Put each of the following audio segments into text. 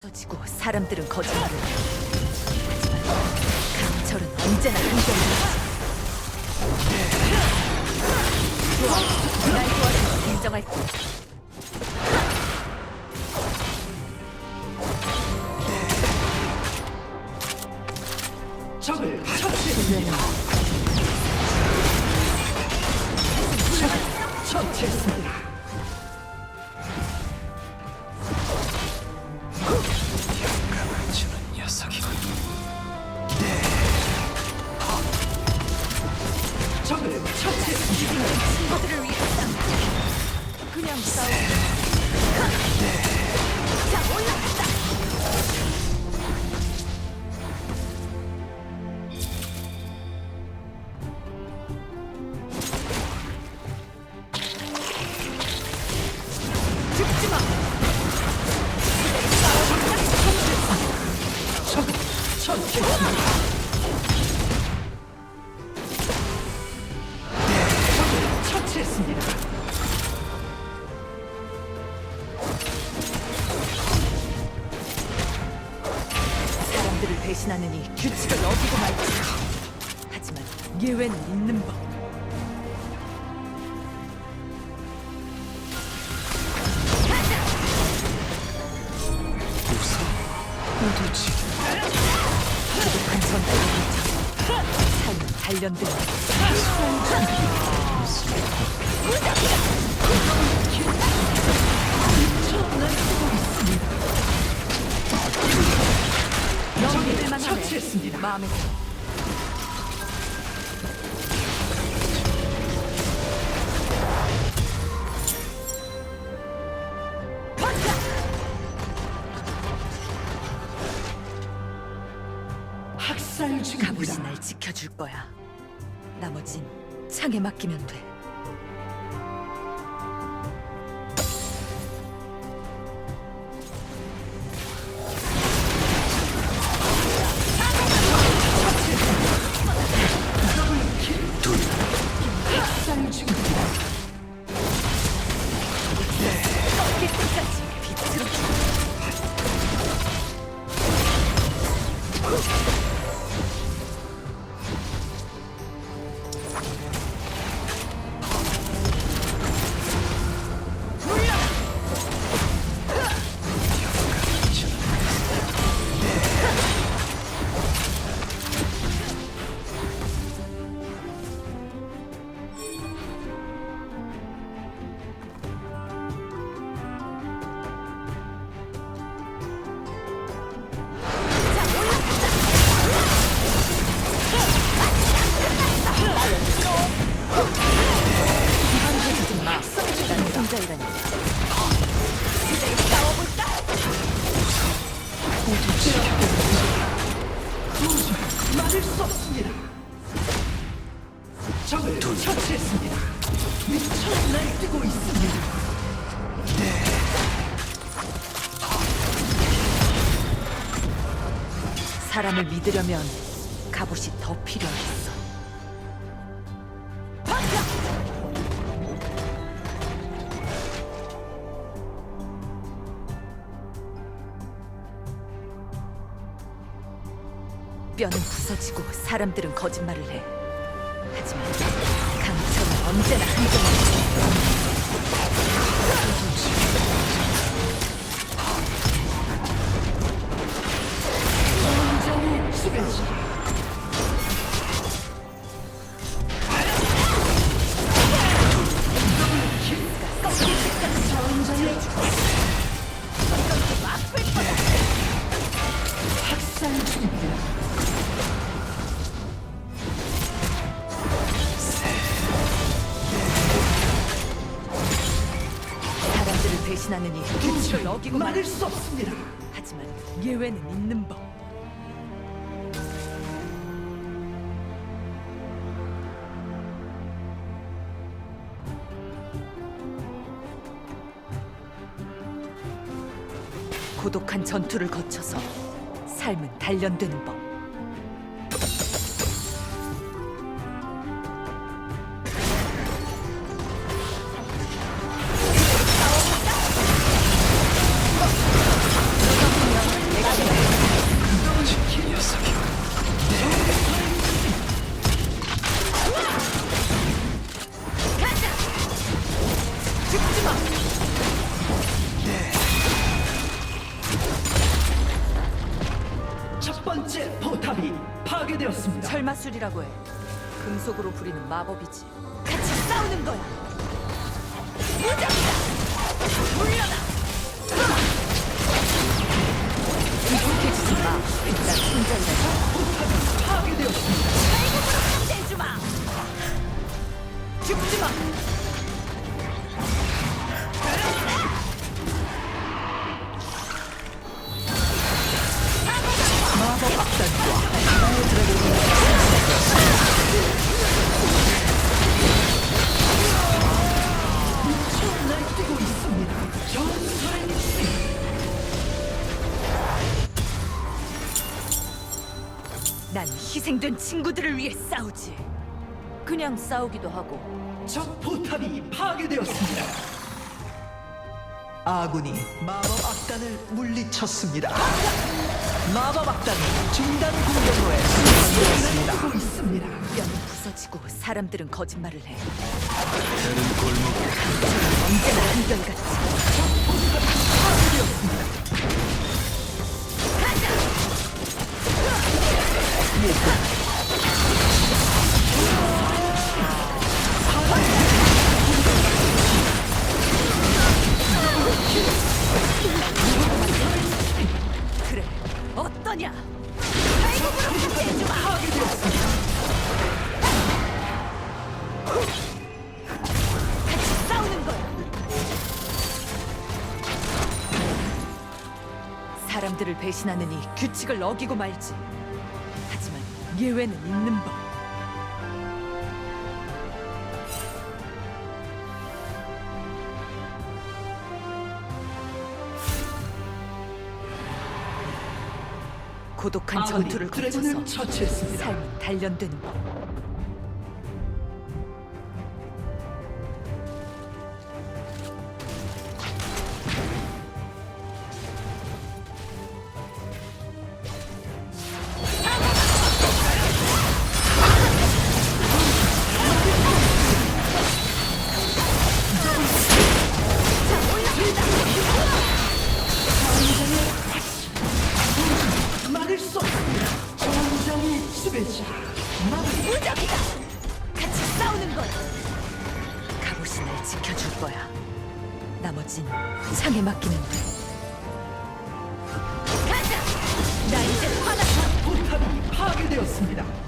터지고 사람들은 거짓말을 해. 하지만 강철은 언제나. 좋아, 날 도와줘서 인정할게. 적을 처치 훈련은 처치했습니다. 적을 처치했습니다. 친구들을 위해. 그냥 싸움. 자, 올라 사람들을 배신하느니 규칙을 어기고 말지. 하지만 예외는 있는 법. 부족한 전투를 삶은 단련된 넌 믿을 만 하네. 처치했습니다. 마음에 들어. 학살 가부시 중입니다. 날 지켜줄 거야. 나머진 창에 맡기면 돼. 적을 처치했습니다. 미쳐 날뛰고 있습니다. 사람을 믿으려면 갑옷이 더 필요했어. 뼈는 부서지고 사람들은 거짓말을 해. 하지만 강철은 언제나 수배지. 학살 중입 배신하느니 규칙을 어기고 말. 막을 수 없습니다. 하지만 예외는 있는 법. 고독한 전투를 거쳐서 삶은 단련되는 법. 파괴되었습니다. 철마술이라고 해. 금속으로 부리는 마법이지. 같이 싸우는 거야. 무적이다. 난 희생된 친구들을 위해 싸우지. 그냥 싸우기도 하고. 적 포탑이 파괴되었습니다. 아군이 마법 악단을 물리쳤습니다. 마법 악단이 중단 공격로에. 날뛰고 있습니다. 뼈는 부서지고 사람들은 거짓말을 해. 언제나 한결같이. 사람들을 배신하느니 규칙을 어기고 말지. 예외는 있는 법. 고독한 전투를 거쳐서 처치했습니다. 삶이 단련되는 법. 갑옷이 날 지켜줄 거야. 나머진 창에 맡기면 돼. 가자! 나 이제 화났어! 포탑이 파괴되었습니다.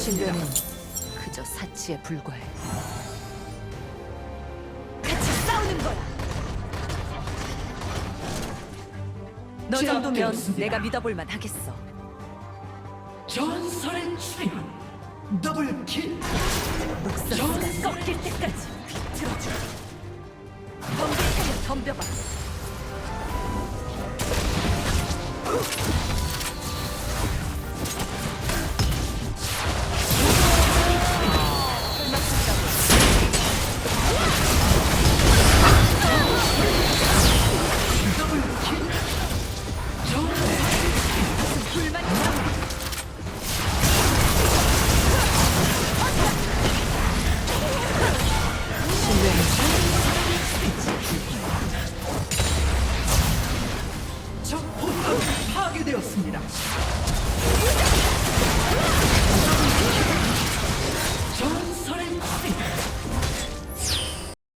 신뢰는 그저 사치에 불과해. 같이 싸우는 거야. 너 정도면. 내가 믿어볼 만 하겠어. 전설의 출현. 더블 킬. 목소리가 꺾일 때까지 비틀어줘. 덤빌 테면 덤벼봐.